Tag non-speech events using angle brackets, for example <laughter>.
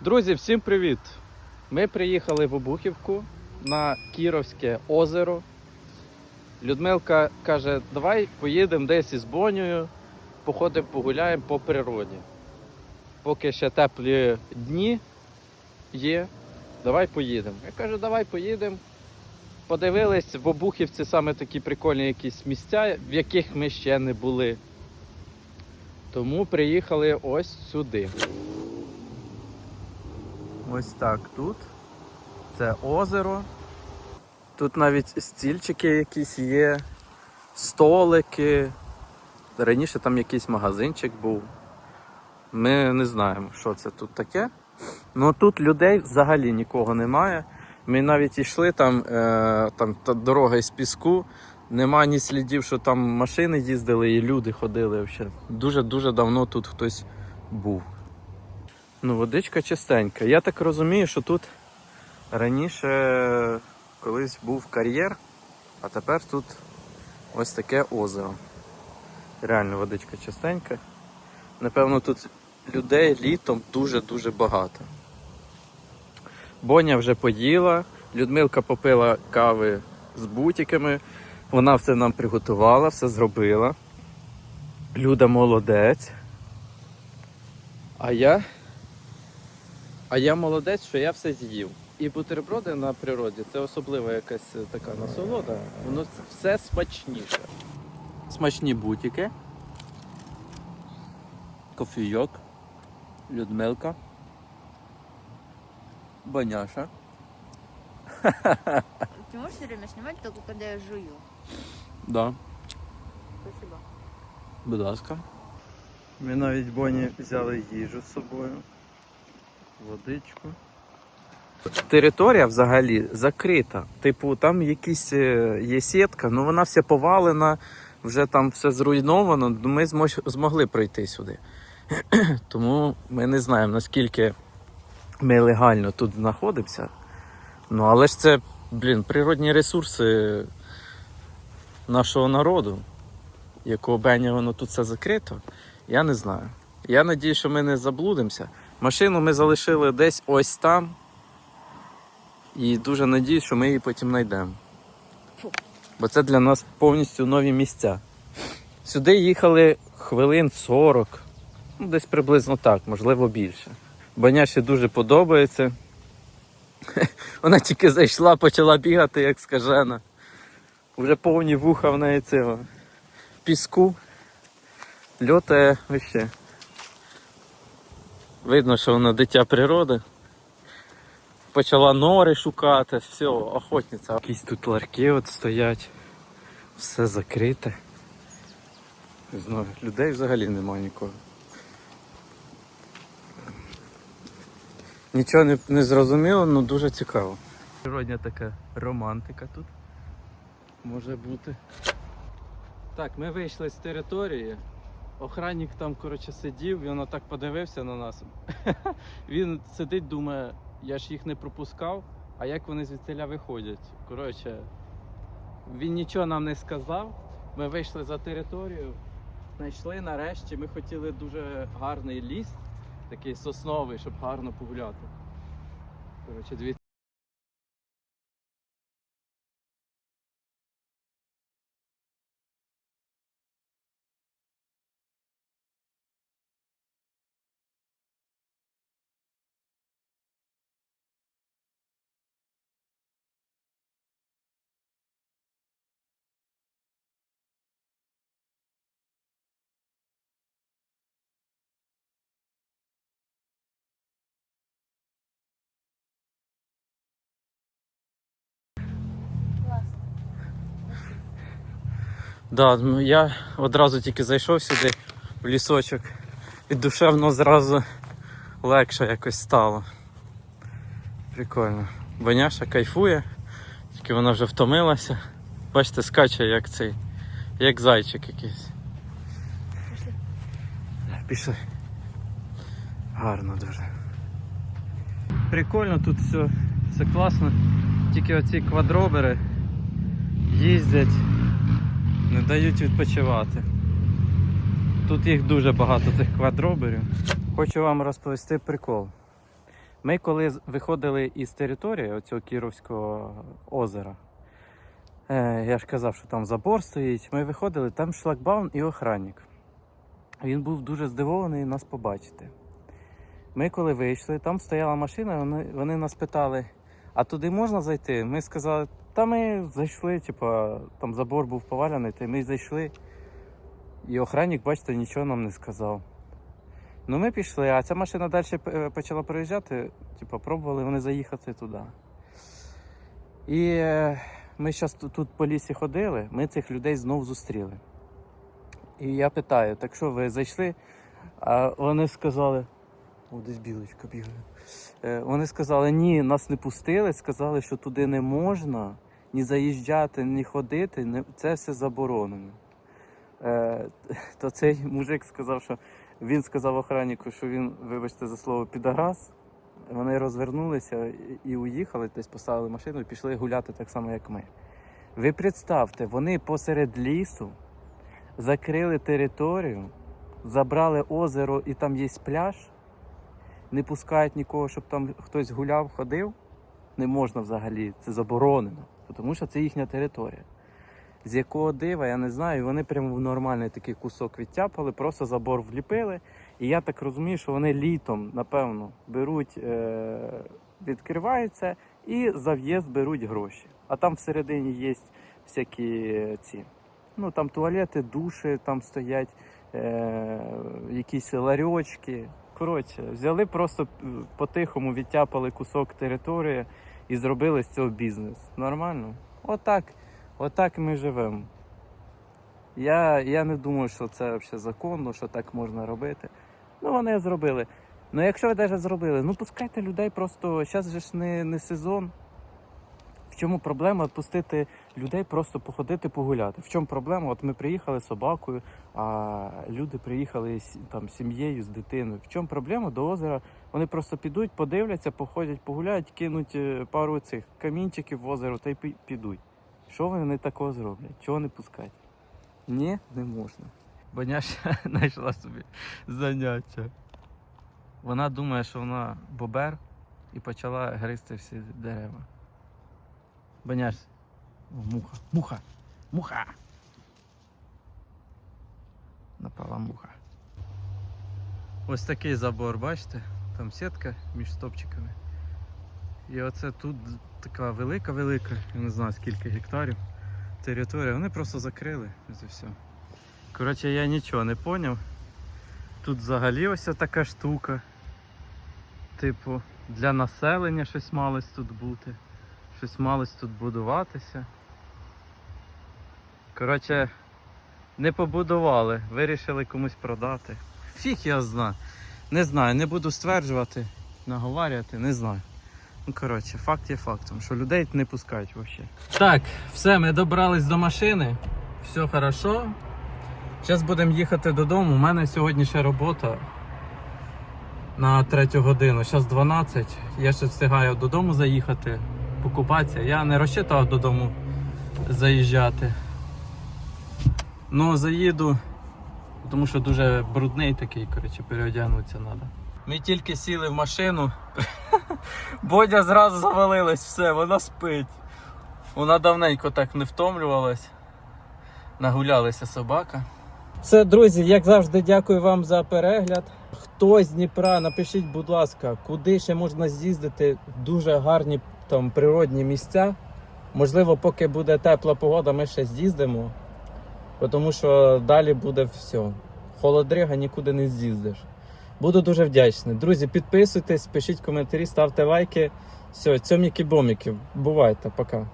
Друзі, всім привіт! Ми приїхали в Обухівку на Кіровське озеро. Людмилка каже, давай поїдемо десь із Бонею, походимо, погуляємо по природі. Поки ще теплі дні є, давай поїдемо. Я кажу, давай поїдемо. Подивились в Обухівці саме такі прикольні якісь місця, в яких ми ще не були. Тому приїхали ось сюди. Ось так тут. Це озеро. Тут навіть стільчики якісь є, столики. Раніше там якийсь магазинчик був. Ми не знаємо, що це тут таке. Ну тут людей взагалі нікого немає. Ми навіть йшли там, е, там та дорога із піску. Нема ні слідів, що там машини їздили і люди ходили. Дуже-дуже давно тут хтось був. Ну, водичка чистенька. Я так розумію, що тут раніше колись був кар'єр, а тепер тут ось таке озеро. Реально водичка чистенька. Напевно, тут людей літом дуже-дуже багато. Боня вже поїла, Людмилка попила кави з бутиками. Вона все нам приготувала, все зробила. Люда молодець. А я а я молодець, що я все з'їв. І бутерброди на природі це особлива якась е, така насолода. Воно все смачніше. Смачні бутики. Кофійок. Людмилка. Баняша. Ты можешь все время снимать только когда я жую? Да, Спасибо. будь ласка. Ми навіть Боні взяли їжу з собою. Водичку. Територія взагалі закрита. Типу, там якісь е, є сітка, ну вона вся повалена, вже там все зруйновано. ну, Ми змогли пройти сюди. <clears throat> Тому ми не знаємо, наскільки ми легально тут знаходимося. Ну, але ж це, блін, природні ресурси нашого народу, якого беня воно тут все закрито, я не знаю. Я надію, що ми не заблудимося. Машину ми залишили десь ось там. І дуже надіюсь, що ми її потім знайдемо. Бо це для нас повністю нові місця. Сюди їхали хвилин 40, ну десь приблизно так, можливо більше. Баняші дуже подобається. <laughs> Вона тільки зайшла, почала бігати, як скажена. Вже повні вуха в неї цього піску. Льотає вище. Видно, що вона дитя природи. Почала нори шукати, все, охотниця. Якісь тут ларки от стоять, все закрите. Знаю, людей взагалі немає нікого. Нічого не, не зрозуміло, але дуже цікаво. Природня така романтика тут може бути. Так, ми вийшли з території. Охранник там, коротше, сидів, він отак подивився на нас. <laughs> Він сидить, думає, я ж їх не пропускав, а як вони звідсиля виходять. Коротше, він нічого нам не сказав. Ми вийшли за територію, знайшли нарешті. Ми хотіли дуже гарний ліс, такий сосновий, щоб гарно погуляти. Коротше, дивіться. Да, ну я одразу тільки зайшов сюди в лісочок і душевно зразу легше якось стало. Прикольно. Баняша кайфує, тільки вона вже втомилася. Бачите, скаче як цей, як зайчик якийсь. Пішли. Пішли. Гарно дуже. Прикольно тут все, все класно. Тільки оці квадробери їздять, не дають відпочивати. Тут їх дуже багато, цих квадроберів. Хочу вам розповісти прикол. Ми коли виходили із території оцього Кіровського озера, е, я ж казав, що там забор стоїть. Ми виходили, там шлагбаум і охранник. Він був дуже здивований нас побачити. Ми коли вийшли, там стояла машина, вони, вони нас питали, а туди можна зайти? Ми сказали, та ми зайшли, типа, там забор був повалений, та ми зайшли. І охранник, бачите, нічого нам не сказав. Ну ми пішли, а ця машина далі е, почала проїжджати, типу, пробували вони заїхати туди. І е, ми зараз тут по лісі ходили, ми цих людей знов зустріли. І я питаю, так що ви зайшли? А вони сказали, о, десь білочка бігає. Е, Вони сказали, ні, нас не пустили, сказали, що туди не можна ні заїжджати, ні ходити, це все заборонено. Е, <laughs> то цей мужик сказав, що він сказав охраннику, що він, вибачте за слово, підарас. Вони розвернулися і уїхали, десь поставили машину і пішли гуляти так само, як ми. Ви представте, вони посеред лісу закрили територію, забрали озеро і там є пляж, не пускають нікого, щоб там хтось гуляв, ходив. Не можна взагалі, це заборонено, тому що це їхня територія. З якого дива, я не знаю. Вони прямо в нормальний такий кусок відтяпали, просто забор вліпили. І я так розумію, що вони літом, напевно, беруть, е- відкриваються і за в'їзд беруть гроші. А там всередині є всякі ці. Ну там туалети, душі там стоять, е- якісь ларьочки. Коротше, взяли просто е, по-тихому, відтяпали кусок території і зробили з цього бізнес. Нормально? Отак. Отак ми живемо. Я, я не думаю, що це взагалі законно, що так можна робити. Ну, вони зробили. Ну, якщо ви навіть зробили, ну пускайте людей просто. Зараз же ж не, не сезон. В чому проблема пустити людей просто походити погуляти? В чому проблема? От ми приїхали собакою, а люди приїхали з там, сім'єю, з дитиною. В чому проблема? До озера вони просто підуть, подивляться, походять, погуляють, кинуть е, пару цих камінчиків в озеро та й підуть. Що вони такого зроблять? Чого не пускати? Ні, не можна. Боняша <laughs> знайшла собі заняття. Вона думає, що вона бобер і почала гризти всі дерева. Боняш. Муха. Муха. Муха. Напала муха. Ось такий забор, бачите? Там сітка між стопчиками. І оце тут така велика-велика, я не знаю скільки гектарів територія. Вони просто закрили це все. Коротше, я нічого не поняв. Тут взагалі ось така штука. Типу, для населення щось малось тут бути. Щось малось тут будуватися. Коротше, не побудували, вирішили комусь продати. Фіг я знаю. Не знаю, не буду стверджувати, наговарювати, не знаю. Ну, коротше, факт є фактом, що людей не пускають взагалі. Так, все, ми добрались до машини. Все хорошо. Зараз будемо їхати додому. У мене сьогодні ще робота на третю годину. Зараз 12. Я ще встигаю додому заїхати, покупатися. Я не розчитував додому заїжджати. Ну, заїду, тому що дуже брудний такий, коротше, переодягнутися треба. Ми тільки сіли в машину. <laughs> Бодя зразу завалилась, все, вона спить. Вона давненько так не втомлювалась. Нагулялася собака. Все, друзі, як завжди, дякую вам за перегляд. Хто з Дніпра, напишіть, будь ласка, куди ще можна з'їздити дуже гарні там природні місця. Можливо, поки буде тепла погода, ми ще з'їздимо. Тому що далі буде все. Холодрига нікуди не з'їздиш. Буду дуже вдячний. Друзі, підписуйтесь, пишіть коментарі, ставте лайки. Все, цьоміки-боміки. Бувайте, пока.